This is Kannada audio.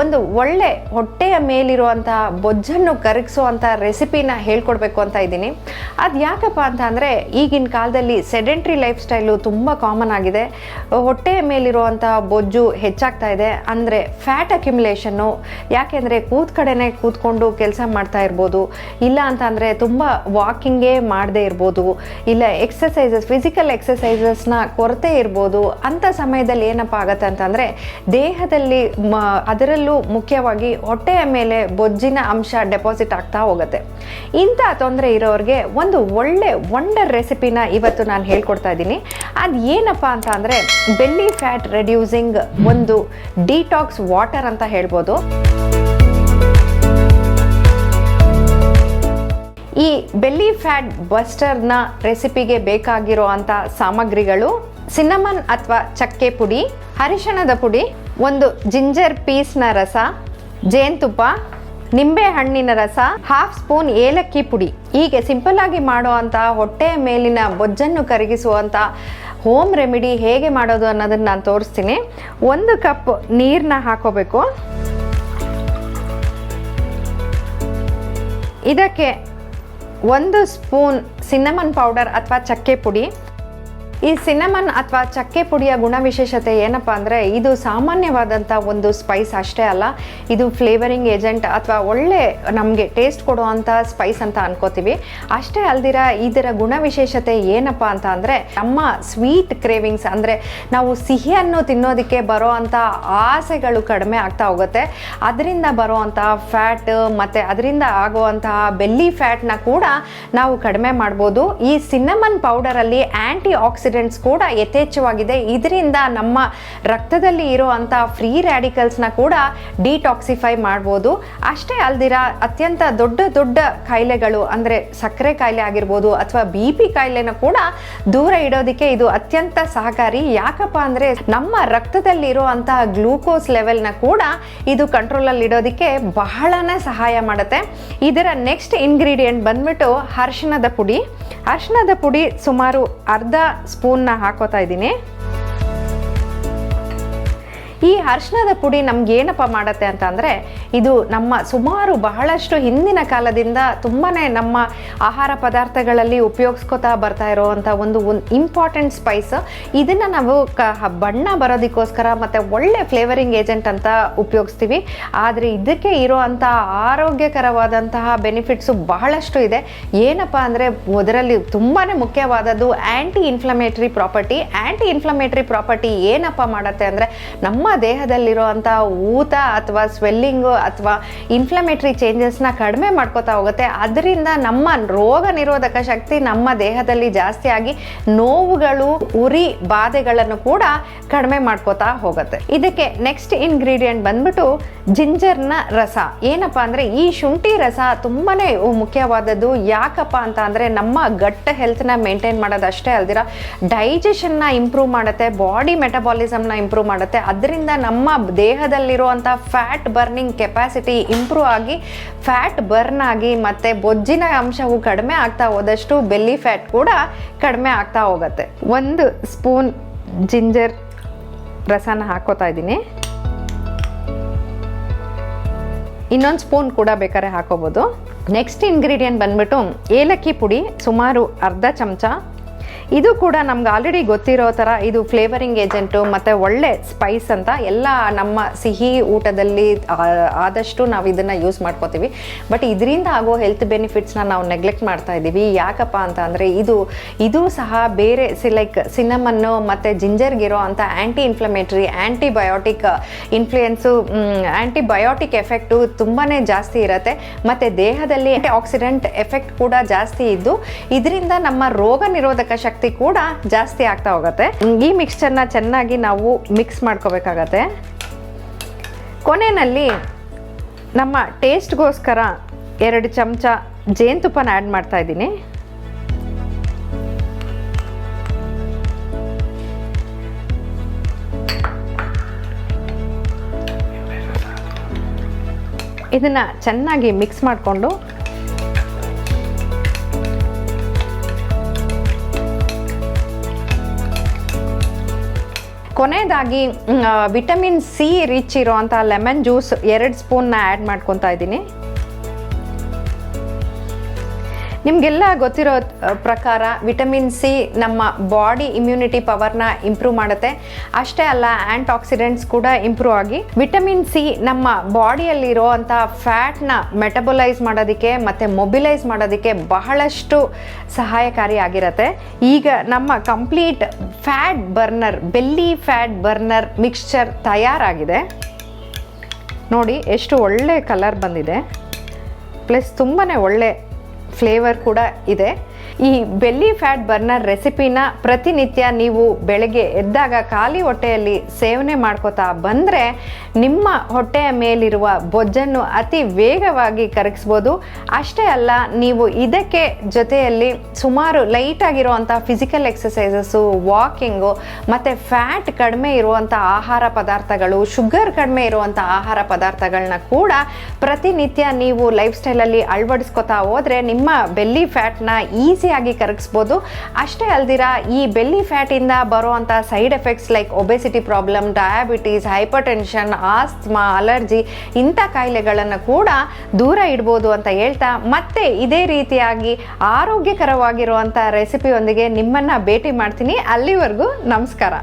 ಒಂದು ಒಳ್ಳೆ ಹೊಟ್ಟೆಯ ಮೇಲಿರುವಂತಹ ಬೊಜ್ಜನ್ನು ಕರಗಿಸುವಂಥ ರೆಸಿಪಿನ ಹೇಳ್ಕೊಡ್ಬೇಕು ಅಂತ ಇದ್ದೀನಿ. ಅದು ಯಾಕಪ್ಪ ಅಂತ ಅಂದರೆ ಈಗಿನ ಕಾಲದಲ್ಲಿ ಸೆಡೆಂಟ್ರಿ ಲೈಫ್ ಸ್ಟೈಲು ತುಂಬ ಕಾಮನ್ ಆಗಿದೆ. ಹೊಟ್ಟೆಯ ಮೇಲಿರುವಂಥ ಬೊಜ್ಜು ಹೆಚ್ಚಾಗ್ತಾ ಇದೆ. ಅಂದರೆ ಫ್ಯಾಟ್ ಅಕ್ಯುಮುಲೇಷನ್ನು ಯಾಕೆಂದರೆ ಕೂತ್ ಕಡೆನೇ ಕೂತ್ಕೊಂಡು ಕೆಲಸ ಮಾಡ್ತಾ ಇರ್ಬೋದು. ಇಲ್ಲ ಅಂತ ಅಂದರೆ ತುಂಬ ವಾಕಿಂಗೇ ಮಾಡದೇ ಇರ್ಬೋದು. ಇಲ್ಲ ಎಕ್ಸಸೈಸಸ್ ಫಿಸಿಕಲ್ ಎಕ್ಸಸೈಸಸ್ನ ಕೊರತೆ ಇರ್ಬೋದು. ಅಂಥ ಸಮಯದಲ್ಲಿ ಏನಪ್ಪ ಆಗತ್ತೆ ಅಂತಂದರೆ ದೇಹದಲ್ಲಿ ಮ ಅದರಲ್ಲೂ ಮುಖ್ಯವಾಗಿ ಹೊಟ್ಟೆಯ ಮೇಲೆ ಬೊಜ್ಜಿನ ಅಂಶ ಡೆಪಾಸಿಟ್ ಆಗ್ತಾ ಹೋಗುತ್ತೆ. ಇಂಥ ತೊಂದರೆ ಇರೋರಿಗೆ ಒಂದು ಒಳ್ಳೆ ವಂಡರ್ ರೆಸಿಪಿನ ಇವತ್ತು ನಾನು ಹೇಳ್ಕೊಡ್ತಾ ಇದ್ದೀನಿ. ಅದು ಏನಪ್ಪ ಅಂತ ಅಂದರೆ ಬೆಲ್ಲಿ ಫ್ಯಾಟ್ ರೆಡ್ಯೂಸಿಂಗ್ ಒಂದು ಡಿಟಾಕ್ಸ್ ವಾಟರ್ ಅಂತ ಹೇಳ್ಬೋದು. ಈ ಬೆಲ್ಲಿ ಫ್ಯಾಟ್ ಬಸ್ಟರ್ನ ರೆಸಿಪಿಗೆ ಬೇಕಾಗಿರೋ ಅಂಥ ಸಾಮಗ್ರಿಗಳು ಸಿನ್ನಮನ್ ಅಥವಾ ಚಕ್ಕೆ ಪುಡಿ, ಅರಿಶಿಣದ ಪುಡಿ ಒಂದು ಜಿಂಜರ್ ಪೀಸ್ನ ರಸ, ಜೇನುತುಪ್ಪ, ನಿಂಬೆ ಹಣ್ಣಿನ ರಸ ಹಾಫ್ ಸ್ಪೂನ್ ಏಲಕ್ಕಿ ಪುಡಿ. ಹೀಗೆ ಸಿಂಪಲ್ ಆಗಿ ಮಾಡುವಂಥ ಹೊಟ್ಟೆಯ ಮೇಲಿನ ಬೊಜ್ಜನ್ನು ಕರಗಿಸುವಂಥ ಹೋಮ್ ರೆಮಿಡಿ ಹೇಗೆ ಮಾಡೋದು ಅನ್ನೋದನ್ನು ನಾನು ತೋರಿಸ್ತೀನಿ. ಒಂದು ಕಪ್ ನೀರನ್ನ ಹಾಕೋಬೇಕು. ಇದಕ್ಕೆ ಒಂದು ಸ್ಪೂನ್ ಸಿನ್ನಮನ್ ಪೌಡರ್ ಅಥವಾ ಚಕ್ಕೆ ಪುಡಿ. ಈ ಸಿನಮನ್ ಅಥವಾ ಚಕ್ಕೆ ಪುಡಿಯ ಗುಣವಿಶೇಷತೆ ಏನಪ್ಪ ಅಂದರೆ ಇದು ಸಾಮಾನ್ಯವಾದಂಥ ಒಂದು ಸ್ಪೈಸ್ ಅಷ್ಟೇ ಅಲ್ಲ. ಇದು ಫ್ಲೇವರಿಂಗ್ ಏಜೆಂಟ್ ಅಥವಾ ಒಳ್ಳೆ ನಮಗೆ ಟೇಸ್ಟ್ ಕೊಡುವಂಥ ಸ್ಪೈಸ್ ಅಂತ ಅನ್ಕೋತೀವಿ. ಅಷ್ಟೇ ಅಲ್ದಿರ ಇದರ ಗುಣವಿಶೇಷತೆ ಏನಪ್ಪ ಅಂತ ಅಂದರೆ ನಮ್ಮ ಸ್ವೀಟ್ ಕ್ರೇವಿಂಗ್ಸ್ ಅಂದರೆ ನಾವು ಸಿಹಿಯನ್ನು ತಿನ್ನೋದಕ್ಕೆ ಬರೋ ಅಂಥ ಆಸೆಗಳು ಕಡಿಮೆ ಆಗ್ತಾ ಹೋಗುತ್ತೆ. ಅದರಿಂದ ಬರುವಂಥ ಫ್ಯಾಟ್ ಮತ್ತು ಅದರಿಂದ ಆಗುವಂತಹ ಬೆಲ್ಲಿ ಫ್ಯಾಟ್ನ ಕೂಡ ನಾವು ಕಡಿಮೆ ಮಾಡ್ಬೋದು. ಈ ಸಿನ್ನಮನ್ ಪೌಡರಲ್ಲಿ ಆ್ಯಂಟಿ ಆಕ್ಸಿಡೆಂಟ್ಸ್ ಕೂಡ ಯಥೇಚ್ಛವಾಗಿದೆ. ಇದರಿಂದ ನಮ್ಮ ರಕ್ತದಲ್ಲಿ ಇರುವಂಥ ಫ್ರೀ ರ್ಯಾಡಿಕಲ್ಸ್ನ ಕೂಡ ಡಿಟಾಕ್ಸಿಫೈ ಮಾಡ್ಬೋದು. ಅಷ್ಟೇ ಅಲ್ದಿರ, ಅತ್ಯಂತ ದೊಡ್ಡ ದೊಡ್ಡ ಕಾಯಿಲೆಗಳು ಅಂದರೆ ಸಕ್ಕರೆ ಕಾಯಿಲೆ ಆಗಿರ್ಬೋದು ಅಥವಾ ಬಿ ಪಿ ಕಾಯಿಲೆನ ಕೂಡ ದೂರ ಇಡೋದಕ್ಕೆ ಇದು ಅತ್ಯಂತ ಸಹಕಾರಿ. ಯಾಕಪ್ಪ ಅಂದರೆ ನಮ್ಮ ರಕ್ತದಲ್ಲಿರೋ ಅಂತಹ ಗ್ಲೂಕೋಸ್ ಲೆವೆಲ್ನ ಕೂಡ ಇದು ಕಂಟ್ರೋಲಲ್ಲಿ ಇಡೋದಕ್ಕೆ ಬಹಳನೇ ಸಹಾಯ ಮಾಡುತ್ತೆ. ಇದರ ನೆಕ್ಸ್ಟ್ ಇಂಗ್ರೀಡಿಯೆಂಟ್ ಬಂದ್ಬಿಟ್ಟು ಅರ್ಶಿಣದ ಪುಡಿ. ಅರ್ಶಿಣದ ಪುಡಿ ಸುಮಾರು ಅರ್ಧ ಸ್ಪೂನ್ನ ಹಾಕೋತಾ ಇದ್ದೀನಿ. ಈ ಅರ್ಶನದ ಪುಡಿ ನಮ್ಗೆ ಏನಪ್ಪ ಮಾಡತ್ತೆ ಅಂತ ಅಂದರೆ ಇದು ನಮ್ಮ ಸುಮಾರು ಬಹಳಷ್ಟು ಹಿಂದಿನ ಕಾಲದಿಂದ ತುಂಬಾ ನಮ್ಮ ಆಹಾರ ಪದಾರ್ಥಗಳಲ್ಲಿ ಉಪಯೋಗಿಸ್ಕೊತಾ ಬರ್ತಾ ಇರೋವಂಥ ಒಂದು ಒಂದು ಇಂಪಾರ್ಟೆಂಟ್ ಸ್ಪೈಸ್ ಇದನ್ನು ನಾವು ಕ ಬಣ್ಣ ಬರೋದಕ್ಕೋಸ್ಕರ ಮತ್ತು ಒಳ್ಳೆ ಫ್ಲೇವರಿಂಗ್ ಏಜೆಂಟ್ ಅಂತ ಉಪಯೋಗಿಸ್ತೀವಿ. ಆದರೆ ಇದಕ್ಕೆ ಇರೋವಂಥ ಆರೋಗ್ಯಕರವಾದಂತಹ ಬೆನಿಫಿಟ್ಸು ಬಹಳಷ್ಟು ಇದೆ. ಏನಪ್ಪ ಅಂದರೆ ಅದರಲ್ಲಿ ತುಂಬಾ ಮುಖ್ಯವಾದದ್ದು anti inflammatory property anti inflammatory property ಏನಪ್ಪ ಮಾಡುತ್ತೆ ಅಂದರೆ ನಮ್ಮ ದೇಹದಲ್ಲಿರುವಂಥ ಊತ ಅಥವಾ ಸ್ವೆಲ್ಲಿಂಗು ಅಥವಾ ಇನ್ಫ್ಲಮೇಟ್ರಿ ಚೇಂಜಸ್ನ ಕಡಿಮೆ ಮಾಡ್ಕೋತಾ ಹೋಗುತ್ತೆ. ಅದರಿಂದ ನಮ್ಮ ರೋಗ ನಿರೋಧಕ ಶಕ್ತಿ ನಮ್ಮ ದೇಹದಲ್ಲಿ ಜಾಸ್ತಿ ಆಗಿ ನೋವುಗಳು, ಉರಿ ಬಾಧೆಗಳನ್ನು ಕೂಡ ಕಡಿಮೆ ಮಾಡ್ಕೋತಾ ಹೋಗುತ್ತೆ. ಇದಕ್ಕೆ ನೆಕ್ಸ್ಟ್ ಇಂಗ್ರೀಡಿಯೆಂಟ್ ಬಂದ್ಬಿಟ್ಟು ಜಿಂಜರ್ನ ರಸ. ಏನಪ್ಪ ಅಂದರೆ ಈ ಶುಂಠಿ ರಸ ತುಂಬಾ ಮುಖ್ಯವಾದದ್ದು. ಯಾಕಪ್ಪ ಅಂತ ಅಂದರೆ ನಮ್ಮ ಗಟ್ಟ ಹೆಲ್ತ್ನ ಮೇಂಟೈನ್ ಮಾಡೋದಷ್ಟೇ ಅಲ್ದಿರ ಡೈಜೆಷನ್ನ ಇಂಪ್ರೂವ್ ಮಾಡುತ್ತೆ ಬಾಡಿ ಮೆಟಬಾಲಿಸಮ್ನ ಇಂಪ್ರೂವ್ ಮಾಡುತ್ತೆ. ಅದರಿಂದ ನಮ್ಮ ದೇಹದಲ್ಲಿರುವಂಥ ಫ್ಯಾಟ್ ಬರ್ನಿಂಗ್ ಕೆಪಾಸಿಟಿ ಇಂಪ್ರೂವ್ ಆಗಿ ಫ್ಯಾಟ್ ಬರ್ನ್ ಆಗಿ ಮತ್ತು ಬೊಜ್ಜಿನ ಅಂಶವು ಕಡಿಮೆ ಆಗ್ತಾ ಹೋದಷ್ಟು ಬೆಲ್ಲಿ ಫ್ಯಾಟ್ ಕೂಡ ಕಡಿಮೆ ಆಗ್ತಾ ಹೋಗುತ್ತೆ. ಒಂದು ಸ್ಪೂನ್ ಜಿಂಜರ್ ರಸನ ಹಾಕೋತಾ ಇದ್ದೀನಿ. ಇನ್ನೊಂದು ಸ್ಪೂನ್ ಕೂಡ ಬೇಕಾದ್ರೆ ಹಾಕೋಬೋದು. ನೆಕ್ಸ್ಟ್ ಇಂಗ್ರೀಡಿಯೆಂಟ್ ಬಂದ್ಬಿಟ್ಟು ಏಲಕ್ಕಿ ಪುಡಿ, ಸುಮಾರು ಅರ್ಧ ಚಮಚ ಇದು ಕೂಡ ನಮ್ಗೆ ಆಲ್ರೆಡಿ ಗೊತ್ತಿರೋ ಥರ ಇದು ಫ್ಲೇವರಿಂಗ್ ಏಜೆಂಟು ಮತ್ತು ಒಳ್ಳೆ ಸ್ಪೈಸ್ ಅಂತ ಎಲ್ಲ ನಮ್ಮ ಸಿಹಿ ಊಟದಲ್ಲಿ ಆದಷ್ಟು ನಾವು ಇದನ್ನು ಯೂಸ್ ಮಾಡ್ಕೋತೀವಿ. ಬಟ್ ಇದರಿಂದ ಆಗೋ ಹೆಲ್ತ್ ಬೆನಿಫಿಟ್ಸ್ನ ನಾವು ನೆಗ್ಲೆಕ್ಟ್ ಮಾಡ್ತಾ ಇದ್ದೀವಿ ಯಾಕಪ್ಪ ಅಂತ ಅಂದರೆ ಇದು ಇದು ಸಹ ಬೇರೆ ಸಿ ಲೈಕ್ ಸಿನಮನ್ನು ಮತ್ತು ಜಿಂಜರ್ಗಿರೋ ಅಂಥ anti inflammatory antibiotic influence antibiotic effect ತುಂಬಾ ಜಾಸ್ತಿ ಇರುತ್ತೆ. ಮತ್ತು ದೇಹದಲ್ಲಿ ಆಕ್ಸಿಡೆಂಟ್ ಎಫೆಕ್ಟ್ ಕೂಡ ಜಾಸ್ತಿ ಇದ್ದು, ಇದರಿಂದ ನಮ್ಮ ರೋಗ ನಿರೋಧಕ ಶಕ್ತಿ ಕೂಡ ಜಾಸ್ತಿ ಆಗ್ತಾ ಹೋಗುತ್ತೆ. ಈ ಮಿಕ್ಸ್ಚರ್ನ ಚೆನ್ನಾಗಿ ನಾವು ಮಿಕ್ಸ್ ಮಾಡ್ಕೋಬೇಕಾಗತ್ತೆ. ಕೊನೆಯಲ್ಲಿ ನಮ್ಮ ಟೇಸ್ಟ್ಗೋಸ್ಕರ ಎರಡು ಚಮಚ ಜೇನುತುಪ್ಪನ ಆ್ಯಡ್ ಮಾಡ್ತಾ ಇದ್ದೀನಿ. ಇದನ್ನು ಚೆನ್ನಾಗಿ ಮಿಕ್ಸ್ ಮಾಡಿಕೊಂಡು ಕೊನೆಯದಾಗಿ ವಿಟಮಿನ್ ಸಿ ರಿಚ್ ಇರೋವಂಥ ಲೆಮನ್ ಜ್ಯೂಸ್ ಎರಡು ಸ್ಪೂನ್ನ ಆ್ಯಡ್ ಮಾಡ್ಕೊತಾ ಇದ್ದೀನಿ. ನಿಮಗೆಲ್ಲ ಗೊತ್ತಿರೋ ಪ್ರಕಾರ ವಿಟಮಿನ್ ಸಿ ನಮ್ಮ ಬಾಡಿ ಇಮ್ಯುನಿಟಿ ಪವರ್ನ ಇಂಪ್ರೂವ್ ಮಾಡುತ್ತೆ. ಅಷ್ಟೇ ಅಲ್ಲ ಆ್ಯಂಟಿ ಆಕ್ಸಿಡೆಂಟ್ಸ್ ಕೂಡ ಇಂಪ್ರೂವ್ ಆಗಿ ವಿಟಮಿನ್ ಸಿ ನಮ್ಮ ಬಾಡಿಯಲ್ಲಿರೋ ಅಂಥ ಫ್ಯಾಟ್ನ ಮೆಟಬೊಲೈಸ್ ಮಾಡೋದಕ್ಕೆ ಮತ್ತು ಮೊಬಿಲೈಸ್ ಮಾಡೋದಕ್ಕೆ ಬಹಳಷ್ಟು ಸಹಾಯಕಾರಿ ಆಗಿರುತ್ತೆ. ಈಗ ನಮ್ಮ complete fat burner belly fat burner mixture ತಯಾರಾಗಿದೆ. ನೋಡಿ, ಎಷ್ಟು ಒಳ್ಳೆ ಕಲರ್ ಬಂದಿದೆ. ಪ್ಲಸ್ ತುಂಬಾ ಒಳ್ಳೆ ಫ್ಲೇವರ್ ಕೂಡ ಇದೆ. ಈ ಬೆಲ್ಲಿ ಫ್ಯಾಟ್ ಬರ್ನರ್ ರೆಸಿಪಿನ ಪ್ರತಿನಿತ್ಯ ನೀವು ಬೆಳಗ್ಗೆ ಎದ್ದಾಗ ಖಾಲಿ ಹೊಟ್ಟೆಯಲ್ಲಿ ಸೇವನೆ ಮಾಡ್ಕೋತಾ ಬಂದರೆ ನಿಮ್ಮ ಹೊಟ್ಟೆಯ ಮೇಲಿರುವ ಬೊಜ್ಜನ್ನು ಅತಿ ವೇಗವಾಗಿ ಕರಗಿಸ್ಬೋದು. ಅಷ್ಟೇ ಅಲ್ಲ, ನೀವು ಇದಕ್ಕೆ ಜೊತೆಯಲ್ಲಿ ಸುಮಾರು ಲೈಟ್ ಆಗಿರುವಂಥ ಫಿಸಿಕಲ್ ಎಕ್ಸಸೈಸಸ್ಸು ವಾಕಿಂಗು ಮತ್ತು ಫ್ಯಾಟ್ ಕಡಿಮೆ ಇರುವಂಥ ಆಹಾರ ಪದಾರ್ಥಗಳು ಶುಗರ್ ಕಡಿಮೆ ಇರುವಂಥ ಆಹಾರ ಪದಾರ್ಥಗಳನ್ನ ಕೂಡ ಪ್ರತಿನಿತ್ಯ ನೀವು ಲೈಫ್ ಸ್ಟೈಲಲ್ಲಿ ಅಳವಡಿಸ್ಕೊತಾ ಹೋದರೆ ನಿಮ್ಮ ಬೆಲ್ಲಿ ಫ್ಯಾಟ್ನ ಈಸಿಯಾಗಿ ಕರಗಿಸ್ಬೋದು. ಅಷ್ಟೇ ಅಲ್ದಿರ, ಈ ಬೆಲ್ಲಿ ಫ್ಯಾಟಿಂದ ಬರುವಂಥ side effects like obesity problem diabetes hypertension asthma allergy ಇಂಥ ಕಾಯಿಲೆಗಳನ್ನು ಕೂಡ ದೂರ ಇಡ್ಬೋದು ಅಂತ ಹೇಳ್ತಾ, ಮತ್ತೆ ಇದೇ ರೀತಿಯಾಗಿ ಆರೋಗ್ಯಕರವಾಗಿರುವಂಥ ರೆಸಿಪಿಯೊಂದಿಗೆ ನಿಮ್ಮನ್ನು ಭೇಟಿ ಮಾಡ್ತೀನಿ. ಅಲ್ಲಿವರೆಗೂ ನಮಸ್ಕಾರ.